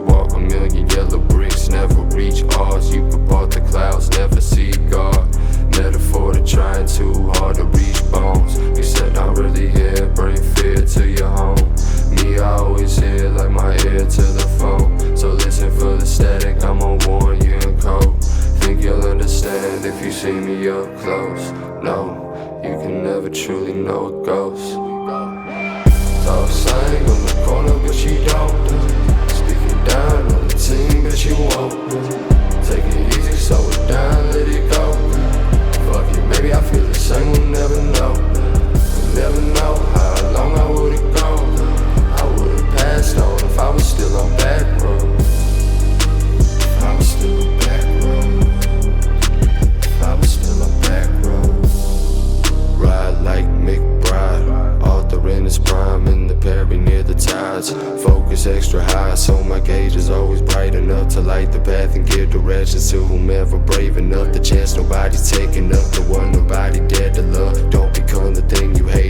walk a million yellow bricks, never reach ours. You could part the clouds, never see God. Metaphor to trying too hard to reach bones. You said not really here, bring fear to your home. Me, I always hear like my ear to the phone. So listen for the static, I'ma warn you in cold. Think you'll understand if you see me up close. No, you can never truly know a ghost. Focus extra high, so my gauge is always bright enough to light the path and give directions to whomever brave enough. The chance nobody's taking up, the one nobody dared to love. Don't become the thing you hate.